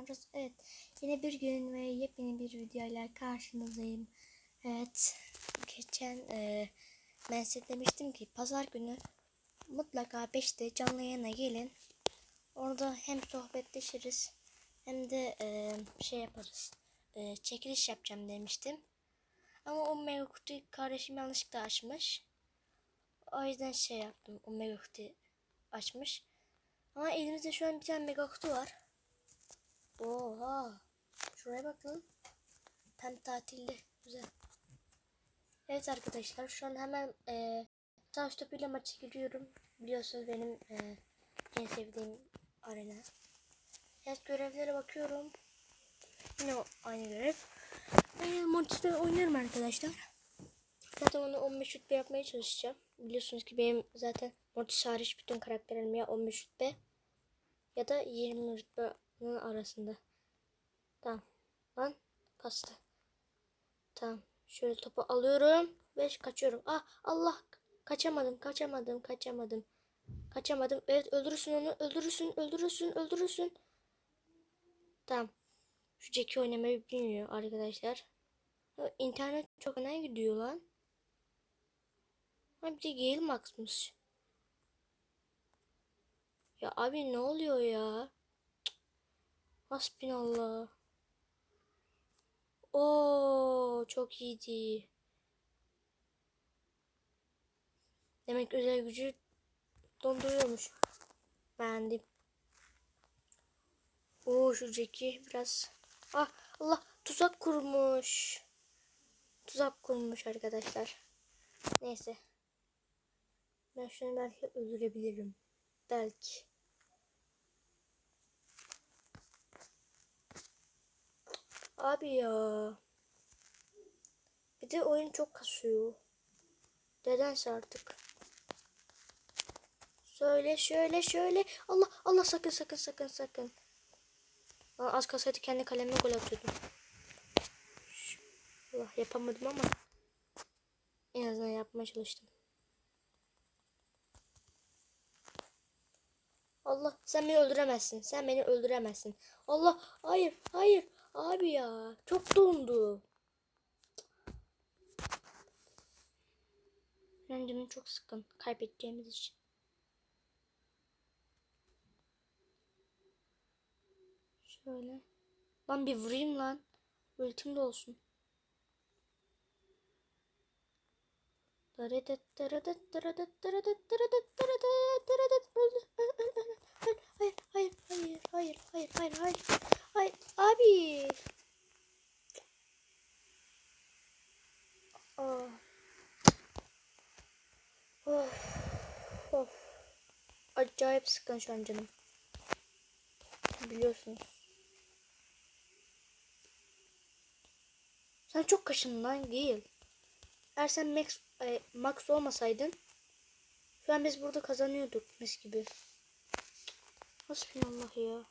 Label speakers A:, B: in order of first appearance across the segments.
A: yapıyoruz. Evet. Yine bir gün ve yepyeni bir videoyla karşınızdayım. Evet. Geçen e, ben size demiştim ki pazar günü mutlaka 5'te canlı yayına gelin. Orada hem sohbetleşiriz hem de e, şey yaparız. E, çekiliş yapacağım demiştim. Ama o mega kutuyu kardeşim yanlışlıkla açmış. O yüzden şey yaptım. O mega kutuyu açmış. Ama elimizde şu an bir tane mega kutu var. Oha. Şuraya bakın. Tam tatilde. Güzel. Evet arkadaşlar şu an hemen e, savaş topuyla maça giriyorum. Biliyorsunuz benim e, en sevdiğim arena. Evet görevlere bakıyorum. Yine aynı görev. Ben Montis'te oynuyorum arkadaşlar. Zaten onu 15 rütbe yapmaya çalışacağım. Biliyorsunuz ki benim zaten Mortis hariç bütün karakterlerim ya 15 rütbe ya da 20 rütbenin arasında. Tamam. Lan kastı. Tamam. Şöyle topu alıyorum ve kaçıyorum. Ah Allah kaçamadım kaçamadım kaçamadım. Kaçamadım. Evet öldürürsün onu öldürürsün öldürürsün öldürürsün. Tamam. Şu Jackie oynamayı bilmiyor arkadaşlar. İnternet çok öne gidiyor lan. Ha bir de Gale Max'mış. Ya abi ne oluyor ya? Hasbinallah. Oo çok iyiydi. Demek özel gücü donduruyormuş. Beğendim. Oo şu Jackie biraz. Ah Allah tuzak kurmuş. Tuzak kurmuş arkadaşlar. Neyse. Ben şunu belki öldürebilirim. Belki. Abi ya. Bir de oyun çok kasıyor. Nedense artık. Söyle şöyle şöyle. Allah Allah sakın sakın sakın sakın. Aa, az kasaydı kendi kalemime gol atıyordum. Allah yapamadım ama. En azından yapmaya çalıştım. Allah sen beni öldüremezsin. Sen beni öldüremezsin. Allah hayır hayır abi ya çok dondu. Ben canım çok sıkın kaybedeceğimiz için. Şöyle. Lan bir vurayım lan. Ultim de olsun. Öl. Hayır, hayır, hayır, hayır, hayır, hayır, hayır. Hayır, abi. Aa. Of, of. Acayip sıkın şu an canım. Biliyorsunuz. Sen çok kaşındın değil. Eğer sen Max, e, Max olmasaydın şu an biz burada kazanıyorduk mis gibi. Hasbinallah ya.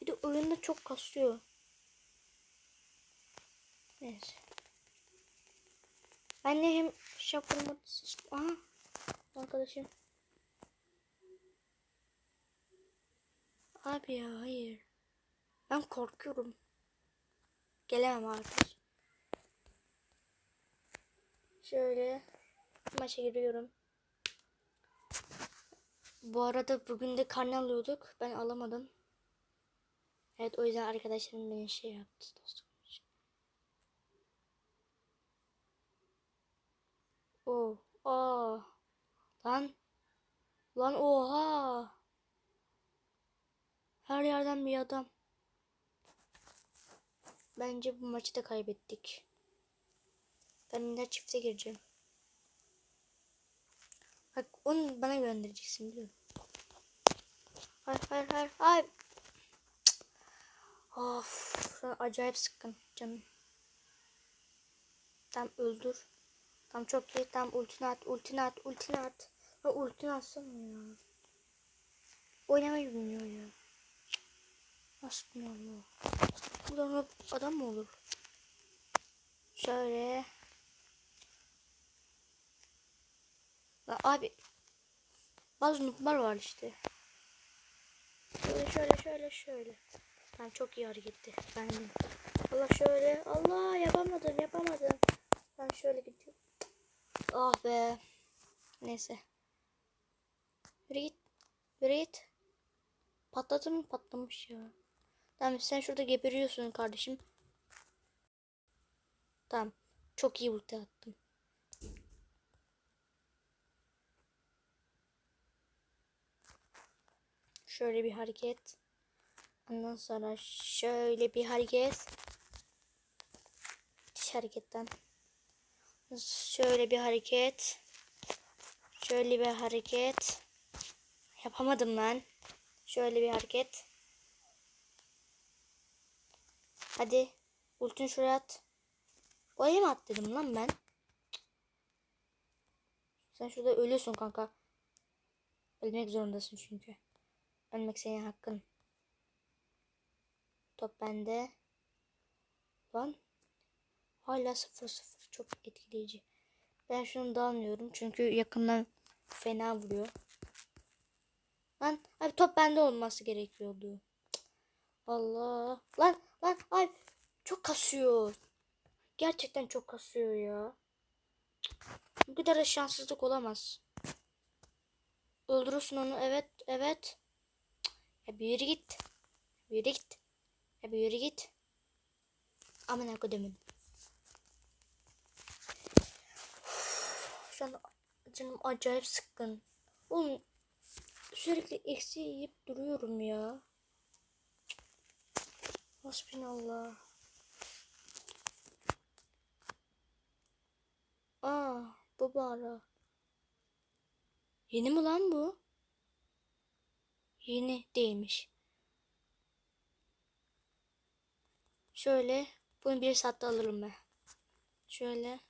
A: Bir de oyunda çok kasıyor. Neyse. Ben de hem şapkamı seçtim. Aha. Arkadaşım. Abi ya hayır. Ben korkuyorum. Gelemem arkadaş. Şöyle maça giriyorum. Bu arada bugün de karne alıyorduk. Ben alamadım. Evet o yüzden arkadaşlarım beni şey yaptı dostum. Oo, aa. Lan. Lan oha. Her yerden bir adam. Bence bu maçı da kaybettik. Ben de çifte gireceğim. Bak onu bana göndereceksin biliyorum. Hayır hayır hayır hayır. Of acayip sıkkın canım. Tam öldür. Tam çok iyi. Tam ultini at, ultini at, ultini at. Ha ultini atsana ya. Oynamayı bilmiyor ya. Hasbinallah. Buradan adam mı olur? Şöyle. La abi. Bazı noob'lar var işte. Şöyle şöyle şöyle şöyle. Tamam çok iyi hareketti. Beğendim. Allah şöyle. Allah yapamadım yapamadım. Ben şöyle gidiyorum. Ah be. Neyse. Yürü git. Patladı mı? Patlamış ya. Tamam sen şurada geberiyorsun kardeşim. Tamam. Çok iyi ulti attım. Şöyle bir hareket. Ondan sonra şöyle bir hareket. Diş hareketten. Şöyle bir hareket. Şöyle bir hareket. Yapamadım lan. Şöyle bir hareket. Hadi. Ultun şuraya at. Oraya mı at dedim lan ben? Sen şurada ölüyorsun kanka. Ölmek zorundasın çünkü. Ölmek senin hakkın. Top bende. Lan. Hala 0-0. Çok etkileyici. Ben şunu da. Çünkü yakından fena vuruyor. Lan abi top bende olması gerekiyordu. Allah. Lan lan ay çok kasıyor. Gerçekten çok kasıyor ya. Bu kadar da şanssızlık olamaz. Öldürürsün onu. Evet, evet. Ya bir git. Bir git. Ya yürü git. Aman. Şu an canım acayip sıkkın. Oğlum sürekli eksi yiyip duruyorum ya. Hasbinallah. Aa, bu bara. Yeni mi lan bu? Yeni değilmiş. Şöyle bunu bir saatte alırım ben. Şöyle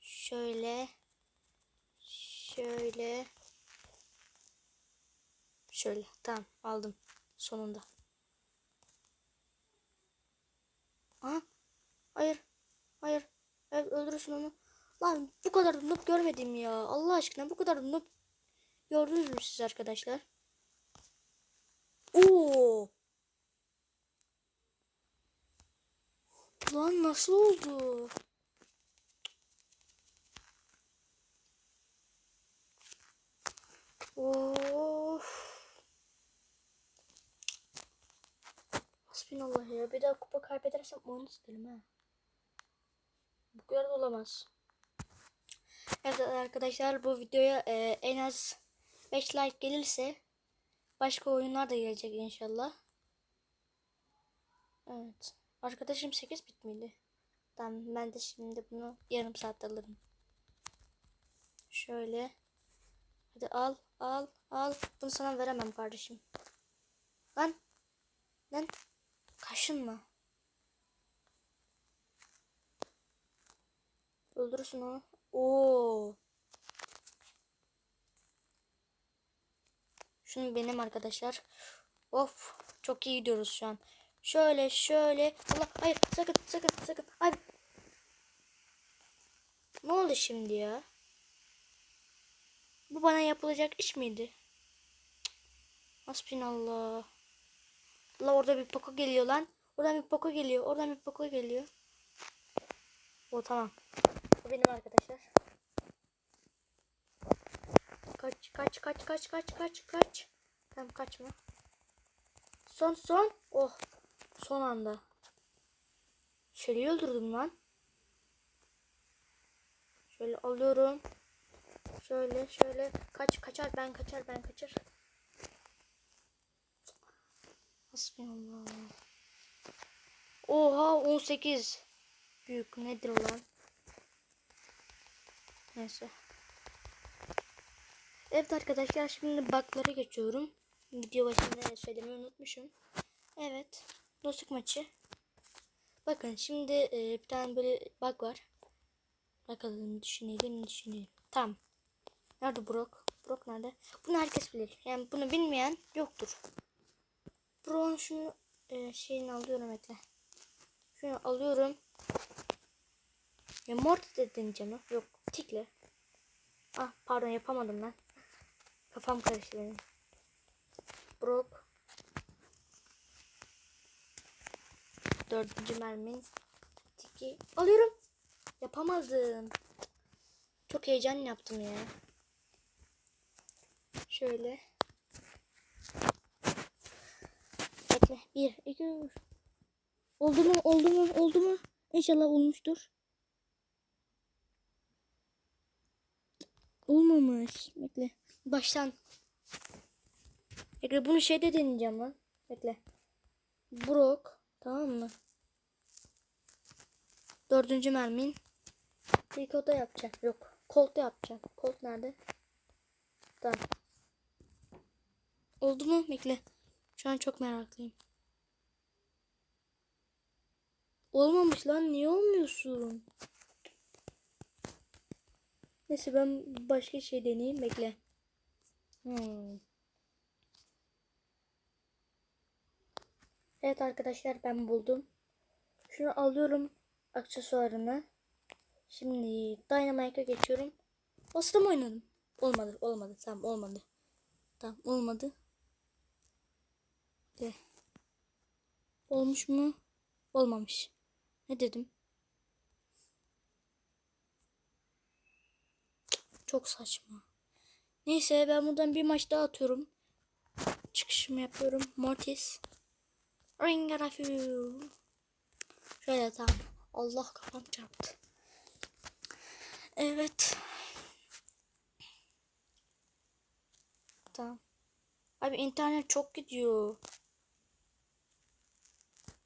A: şöyle şöyle şöyle tamam aldım sonunda. Aha hayır hayır evet, öldürürsün onu. Lan bu kadar noob görmedim ya. Allah aşkına bu kadar noob gördünüz mü siz arkadaşlar? Oo. Lan nasıl oldu? Of. Hasbinallah ya. Bir daha kupa kaybedersem oyunu isterim ha. Bu kadar da olamaz. Evet arkadaşlar bu videoya e, en az 5 like gelirse başka oyunlar da gelecek inşallah. Evet. Arkadaşım 8 bit miydi? Tamam ben de şimdi bunu yarım saatte alırım. Şöyle. Hadi al al al. Bunu sana veremem kardeşim. Lan. Lan. Kaşınma. Öldürürsün onu. Oo. Şunu benim arkadaşlar. Of. Çok iyi gidiyoruz şu an. Şöyle şöyle. Allah hayır sakın sakın sakın. Abi. Ne oldu şimdi ya? Bu bana yapılacak iş miydi? Hasbinallah. Allah orada bir poko geliyor lan. Oradan bir poko geliyor. Oradan bir poko geliyor. O tamam. Bu benim arkadaşlar. Kaç kaç kaç kaç kaç kaç kaç. Tamam kaçma. Son son. Oh. Son anda. Şöyle öldürdüm lan. Şöyle alıyorum. Şöyle şöyle kaç kaçar ben kaçar ben kaçar. Hasbinallah. Oha 18. Büyük nedir lan? Neyse. Evet arkadaşlar şimdi baklara geçiyorum. Video başında söylemeyi unutmuşum. Evet. Dostluk maçı. Bakın şimdi e, bir tane böyle bug var. Bakalım düşünelim düşünelim. Tamam. Nerede Brock? Brock nerede? Bunu herkes bilir. Yani bunu bilmeyen yoktur. Brock'un şunu e, şeyini alıyorum ekle. Şunu alıyorum. Ya Morty de deneyeceğim. Yok. Tikle. Ah pardon yapamadım ben. Kafam karıştı benim. Brock. Dördüncü mermin. Tiki. Alıyorum. Yapamadım. Çok heyecan yaptım ya. Şöyle. Bekle. Bir, iki, üç. Oldu mu? Oldu mu? Oldu mu? İnşallah olmuştur. Olmamış. Bekle. Baştan. Bekle bunu şeyde deneyeceğim lan. Bekle. Brok. Tamam mı? Dördüncü mermin. İlk oda yapacağım. Yok. Colt yapacağım. Colt nerede? Tamam. Oldu mu? Bekle. Şu an çok meraklıyım. Olmamış lan. Niye olmuyorsun? Neyse ben başka şey deneyeyim. Bekle. Hmm. Evet arkadaşlar ben buldum. Şunu alıyorum aksesuarını. Şimdi Dynamite'a geçiyorum. Bastım oynadım. Olmadı olmadı tamam olmadı. Tamam olmadı. De. Olmuş mu? Olmamış. Ne dedim? Çok saçma. Neyse ben buradan bir maç daha atıyorum. Çıkışımı yapıyorum. Mortis. Ring a few. Şöyle tamam. Allah kafam çarptı. Evet. Tamam. Abi internet çok gidiyor.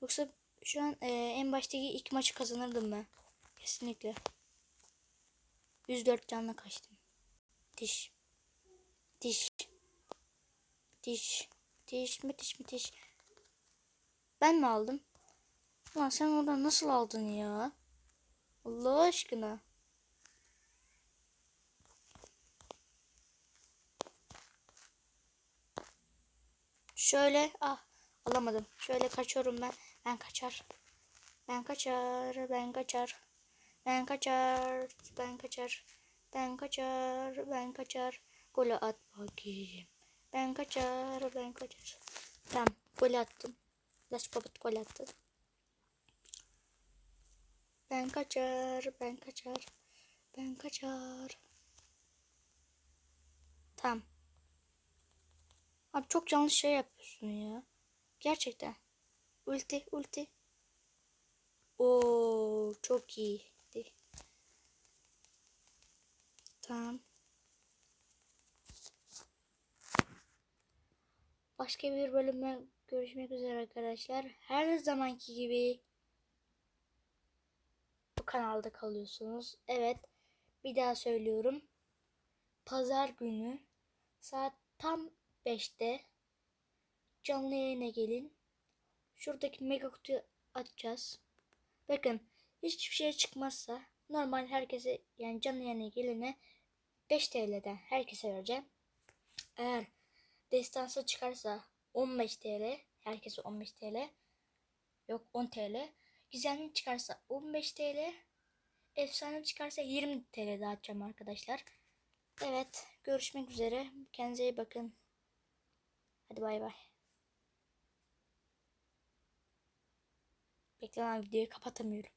A: Yoksa şu an e, en baştaki ilk maçı kazanırdım ben. Kesinlikle. 104 canla kaçtım. Diş. Diş. Diş. Diş mi diş. Ben mi aldım? Ulan sen oradan nasıl aldın ya? Allah aşkına. Şöyle ah alamadım. Şöyle kaçıyorum ben. Ben kaçar. Ben kaçar. Ben kaçar. Ben kaçar. Ben kaçar. Ben kaçar. Ben kaçar. Golü at bakayım. Ben kaçar. Ben kaçar. Tamam. Golü attım. Let's go gol attı. Ben kaçar. Ben kaçar. Ben kaçar. Tamam. Abi çok yanlış şey yapıyorsun ya. Gerçekten. Ulti, ulti. Oo, çok iyiydi. Tamam. Başka bir bölüme görüşmek üzere arkadaşlar. Her zamanki gibi bu kanalda kalıyorsunuz. Evet. Bir daha söylüyorum. Pazar günü saat tam 5'te canlı yayına gelin. Şuradaki mega kutuyu açacağız. Bakın hiçbir şey çıkmazsa normal herkese yani canlı yayına gelene 5 TL'den herkese vereceğim. Eğer destansı çıkarsa 15 TL, herkese 15 TL. Yok 10 TL. Gizemli çıkarsa 15 TL. Efsane çıkarsa 20 TL dağıtacağım arkadaşlar. Evet, görüşmek üzere. Kendinize iyi bakın. Hadi bay bay. Beklenen videoyu kapatamıyorum.